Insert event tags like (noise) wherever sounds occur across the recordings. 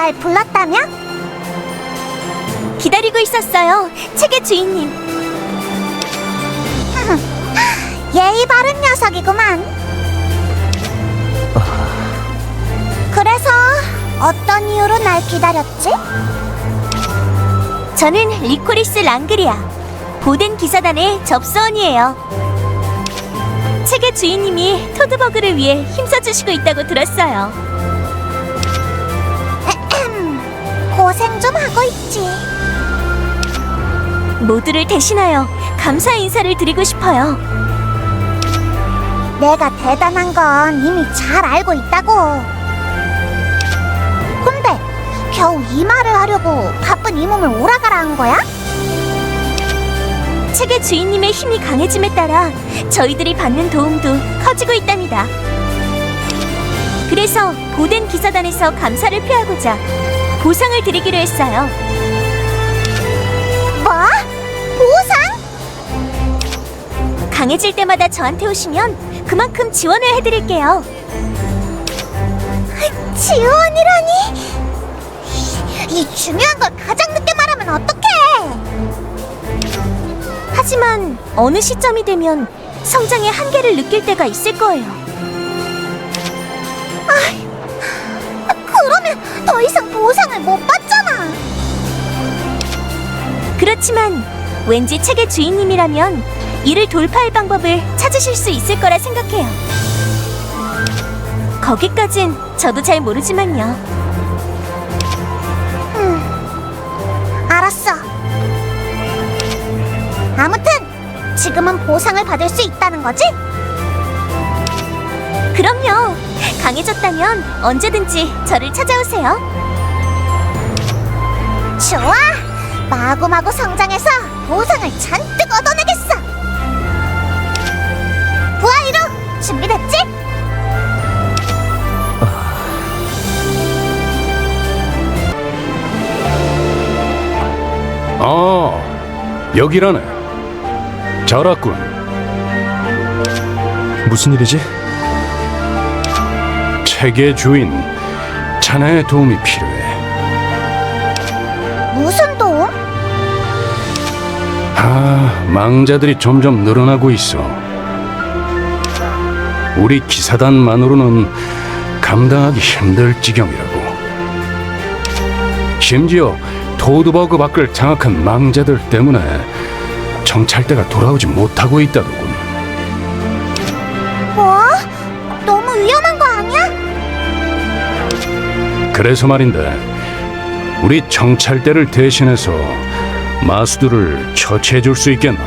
날 불렀다며? 기다리고 있었어요, 책의 주인님. (laughs) 예의 바른 녀석이구만. 그래서 어떤 이유로 날 기다렸지? 저는 리코리스 랑그리아, 보덴 기사단의 접수원이에요. 책의 주인님이 토드버그를 위해 힘써주시고 있다고 들었어요. 고생 좀 하고 있지. 모두를 대신하여 감사 인사를 드리고 싶어요. 내가 대단한 건 이미 잘 알고 있다고. 근데 겨우 이 말을 하려고 바쁜 이 몸을 오라가라 한 거야? 책의 주인님의 힘이 강해짐에 따라 저희들이 받는 도움도 커지고 있답니다. 그래서 보덴 기사단에서 감사를 표하고자 보상을 드리기로 했어요. 뭐? 보상? 강해질 때마다 저한테 오시면 그만큼 지원을 해드릴게요. 지원이라니? 이 중요한 걸 가장 늦게 말하면 어떡해? 하지만 어느 시점이 되면 성장의 한계를 느낄 때가 있을 거예요. 더 이상 보상을 못 받잖아. 그렇지만 왠지 책의 주인님이라면 이를 돌파할 방법을 찾으실 수 있을 거라 생각해요. 거기까진 저도 잘 모르지만요. 음, 알았어. 아무튼 지금은 보상을 받을 수 있다는 거지? 그럼요. 강해졌다면 언제든지 저를 찾아오세요. 좋아. 마구마구 성장해서 보상을 잔뜩 얻어내겠어. 부하이로 준비됐지? 아, 여기라네. 잘 왔군. 무슨 일이지? 책의 주인, 자네의 도움이 필요해. 무슨 도움? 아, 망자들이 점점 늘어나고 있어. 우리 기사단만으로는 감당하기 힘들 지경이라고. 심지어 토드버그 밖을 장악한 망자들 때문에 정찰대가 돌아오지 못하고 있다더군. 그래서 말인데 우리 정찰대를 대신해서 마수들을 처치해 줄 수 있겠나?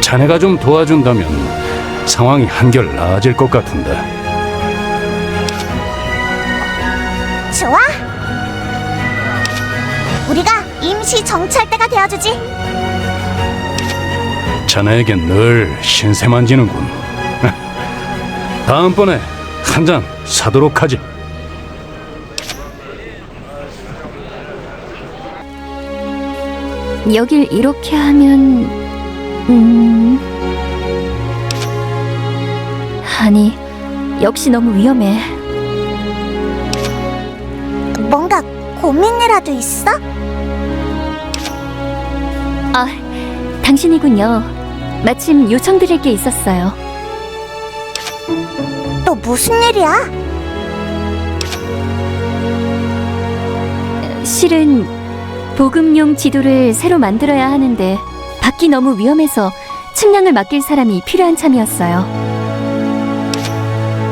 자네가 좀 도와준다면 상황이 한결 나아질 것 같은데 좋아. 우리가 임시 정찰대가 되어주지. 자네에겐 늘 신세만 지는군 (laughs) 다음번에 한 잔 사도록 하지 여길 이렇게 하면 음 아니 역시 너무 위험해. 뭔가 고민이라도 있어? 아 당신이군요. 마침 요청드릴 게 있었어요. 또 무슨 일이야? 실은 보급용 지도를 새로 만들어야 하는데 밖이 너무 위험해서 측량을 맡길 사람이 필요한 참이었어요.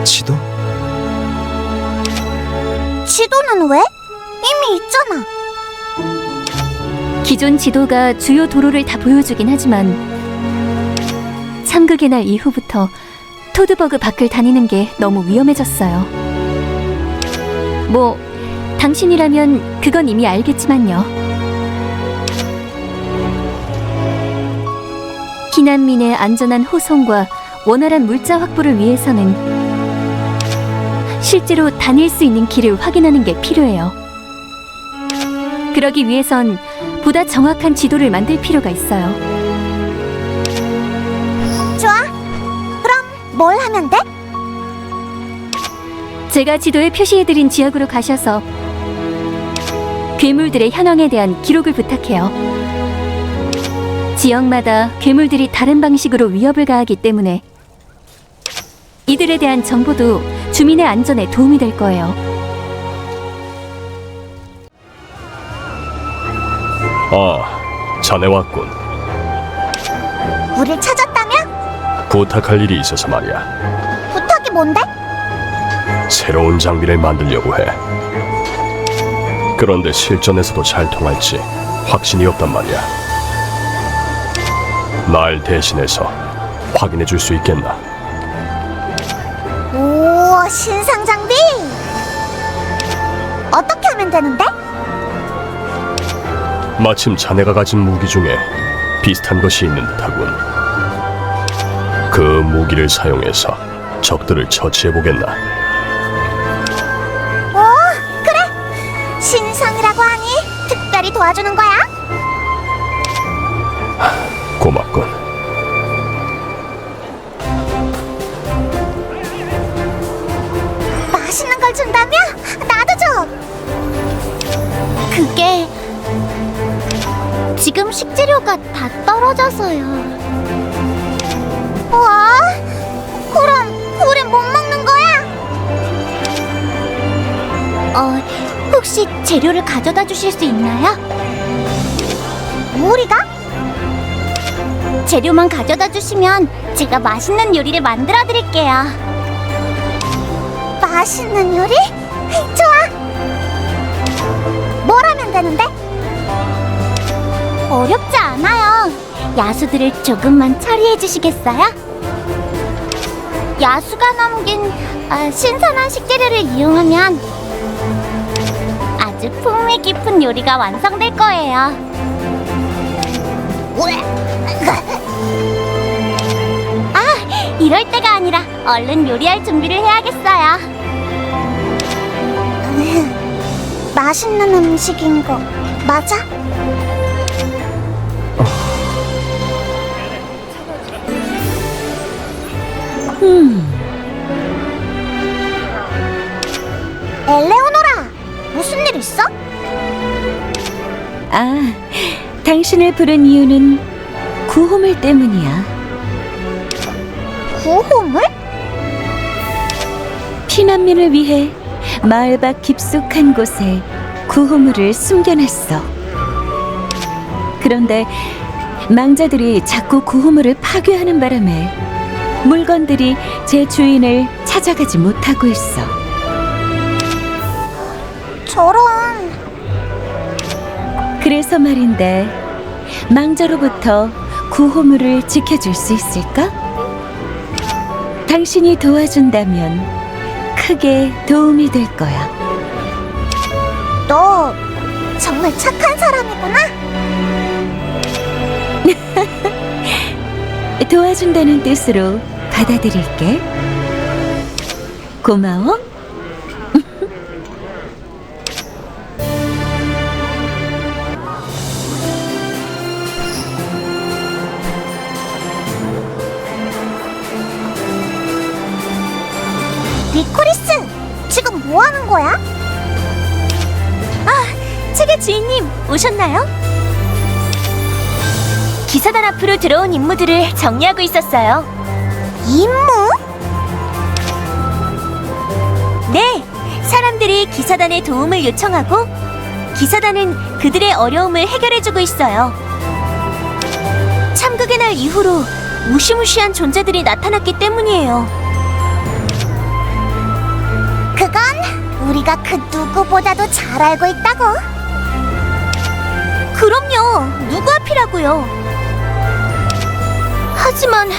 지도? 지도는 왜? 이미 있잖아. 기존 지도가 주요 도로를 다 보여주긴 하지만 참극의 날 이후부터 토드버그 밖을 다니는 게 너무 위험해졌어요. 뭐 당신이라면 그건 이미 알겠지만요. 避난민의 안전한 호송과 원활한 물자 확보를 위해서는 실제로 다닐 수 있는 길을 확인하는 게 필요해요. 그러기 위해선 보다 정확한 지도를 만들 필요가 있어요. 좋아. 그럼 뭘 하면 돼? 제가 지도에 표시해드린 지역으로 가셔서 괴물들의 현황에 대한 기록을 부탁해요. 지역마다 괴물들이 다른 방식으로 위협을 가하기 때문에 이들에 대한 정보도 주민의 안전에 도움이 될 거예요. 아, 자네 왔군. 우릴 찾았다며? 부탁할 일이 있어서 말이야. 부탁이 뭔데? 새로운 장비를 만들려고 해. 그런데 실전에서도 잘 통할지 확신이 없단 말이야. 날 대신해서 확인해 줄 수 있겠나? 오, 신상 장비! 어떻게 하면 되는데? 마침 자네가 가진 무기 중에 비슷한 것이 있는 듯하군. 그 무기를 사용해서 적들을 처치해 보겠나? 오, 그래! 신상이라고 하니 특별히 도와주는 거야? 고맙군. 맛있는 걸 준다며? 나도 줘! 그게 지금 식재료가 다 떨어져서요. 와, 그럼 우린 못 먹는 거야? 어, 혹시 재료를 가져다 주실 수 있나요? 우리가? 재료만 가져다 주시면 제가 맛있는 요리를 만들어 드릴게요. 맛있는 요리? 좋아. 뭘 하면 되는데? 어렵지 않아요. 야수들을 조금만 처리해 주시겠어요? 야수가 남긴 아, 신선한 식재료를 이용하면 아주 풍미 깊은 요리가 완성될 거예요. 아, 이럴 때가 아니라 얼른 요리할 준비를 해야겠어요. 맛있는 음식인 거 맞아? 엘레오노라, 무슨 일 있어? 아, 당신을 부른 이유는 구호물 때문이야. 구호물? 피난민을 위해 마을 밖 깊숙한 곳에 구호물을 숨겨놨어. 그런데 망자들이 자꾸 구호물을 파괴하는 바람에 물건들이 제 주인을 찾아가지 못하고 있어. 저런 그래서 말인데 망자로부터 구호물을 지켜줄 수 있을까? 당신이 도와준다면 크게 도움이 될 거야. 너 정말 착한 사람이구나. (laughs) 도와준다는 뜻으로 받아들일게. 고마워. 뭐 하는 거야? 아, 책의 주인님 오셨나요? 기사단 앞으로 들어온 임무들을 정리하고 있었어요. 임무? 네, 사람들이 기사단의 도움을 요청하고 기사단은 그들의 어려움을 해결해주고 있어요. 참극의 날 이후로 무시무시한 존재들이 나타났기 때문이에요. 우리가 그 누구보다도 잘 알고 있다고. 그럼요, 누구 앞이라고요. 하지만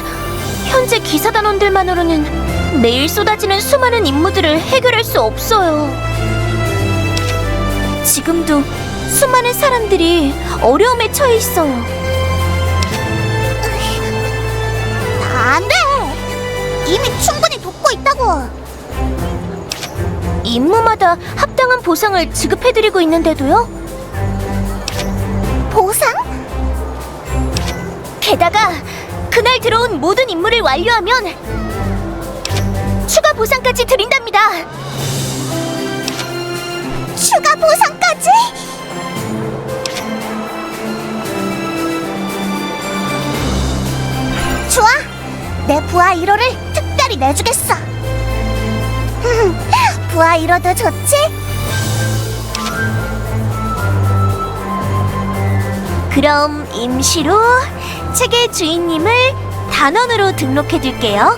현재 기사단원들만으로는 매일 쏟아지는 수많은 임무들을 해결할 수 없어요. 지금도 수많은 사람들이 어려움에 처해 있어요. 안 돼. 이미 충분히 돕고 있다고. 임무마다 합당한 보상을 지급해드리고 있는데도요? 보상? 게다가 그날 들어온 모든 임무를 완료하면 추가 보상까지 드린답니다. 추가 보상까지? 좋아! 내 부하 1호를 특별히 내주겠어. 부하 이로도 좋지? 그럼 임시로 책의 주인님을 단원으로 등록해둘게요.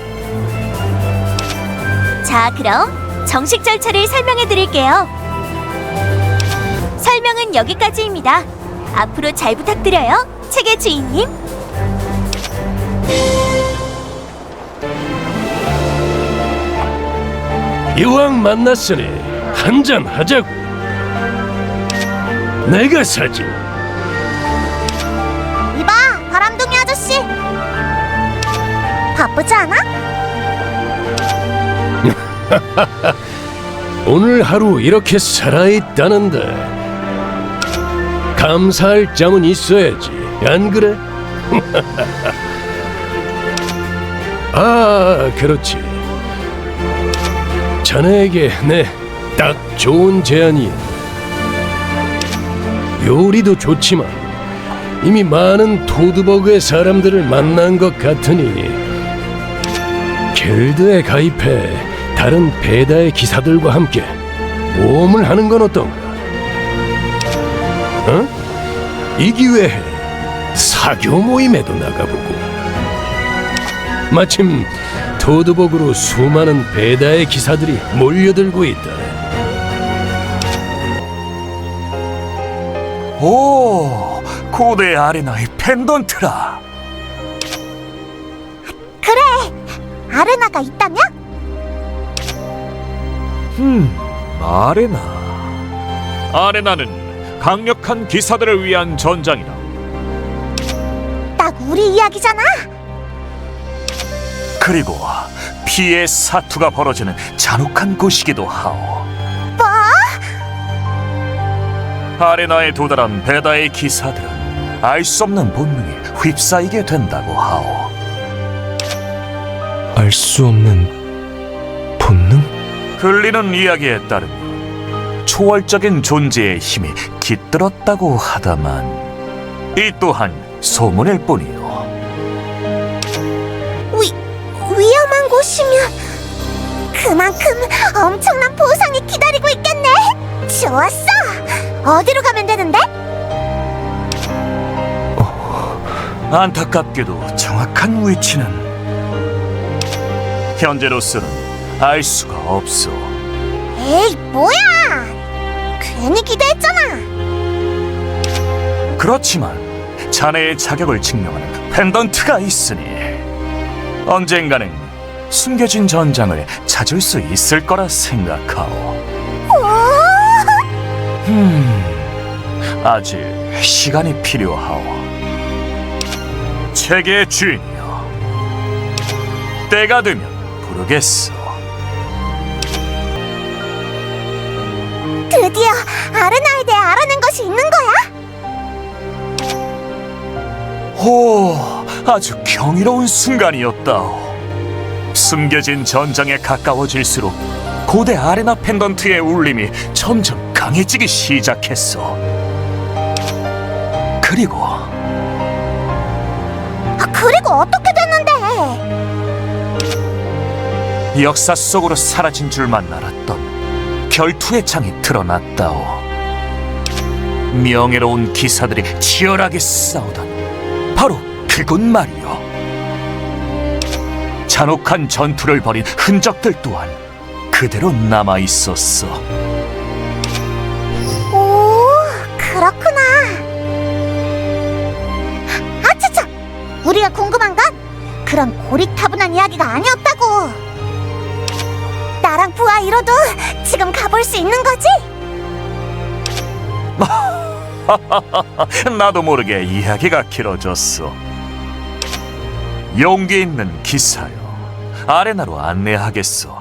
자, 그럼 정식 절차를 설명해 드릴게요. 설명은 여기까지입니다. 앞으로 잘 부탁드려요, 책의 주인님. 이왕 만났으니 한잔 하자고. 내가 사지. 이봐, 바람둥이 아저씨. 바쁘지 않아? (laughs) 오늘 하루 이렇게 살아있다는데 감사할 점은 있어야지 안 그래? (laughs) 아 그렇지 자네에게 내 딱 좋은 제안이 요리도 좋지만 이미 많은 토드버그의 사람들을 만난 것 같으니 길드에 가입해 다른 배다의 기사들과 함께 모험을 하는 건 어떤가? 어? 이 기회에 사교 모임에도 나가보고 마침 토드복으로 수많은 배다의 기사들이 몰려들고 있다. 오, 고대 아레나의 펜던트라. 그래, 아레나가 있다며? 음, 아레나. 아레나는 강력한 기사들을 위한 전장이다. 딱 우리 이야기잖아. 그리고 피의 사투가 벌어지는 잔혹한 곳이기도 하오. 뭐? 아레나에 도달한 베다의 기사들은 알 수 없는 본능에 휩싸이게 된다고 하오. 알 수 없는 본능? 들리는 이야기에 따르면 초월적인 존재의 힘이 깃들었다고 하다만 이 또한 소문일 뿐이오. 곳이면 그만큼 엄청난 보상이 기다리고 있겠네. 좋았어. 어디로 가면 되는데? 안타깝게도 정확한 위치는 현재로서는 알 수가 없어. 에이, 뭐야? 괜히 기대했잖아. 그렇지만 자네의 자격을 증명하는 펜던트가 있으니 언젠가는 숨겨진 전장을 찾을 수 있을 거라 생각하오. 오! 음, 아직 시간이 필요하오. 책의 주인이여, 때가 되면 부르겠어. 드디어 아레나에 대해 알아낸 것이 있는 거야? 오, 아주 경이로운 순간이었다. 숨겨진 전장에 가까워질수록 고대 아레나 펜던트의 울림이 점점 강해지기 시작했어. 그리고 아, 그리고 어떻게 됐는데? 역사 속으로 사라진 줄만 알았던 결투의 창이 드러났다오. 명예로운 기사들이 치열하게 싸우던 바로 그곳 말이요. 잔혹한 전투를 벌인 흔적들 또한 그대로 남아 있었어. 오, 그렇구나. 아차차! 우리가 궁금한 건 그런 고리타분한 이야기가 아니었다고. 나랑 부하 이로도 지금 가볼 수 있는 거지? (laughs) 나도 모르게 이야기가 길어졌어. 용기 있는 기사요. 아레나로 안내하겠소.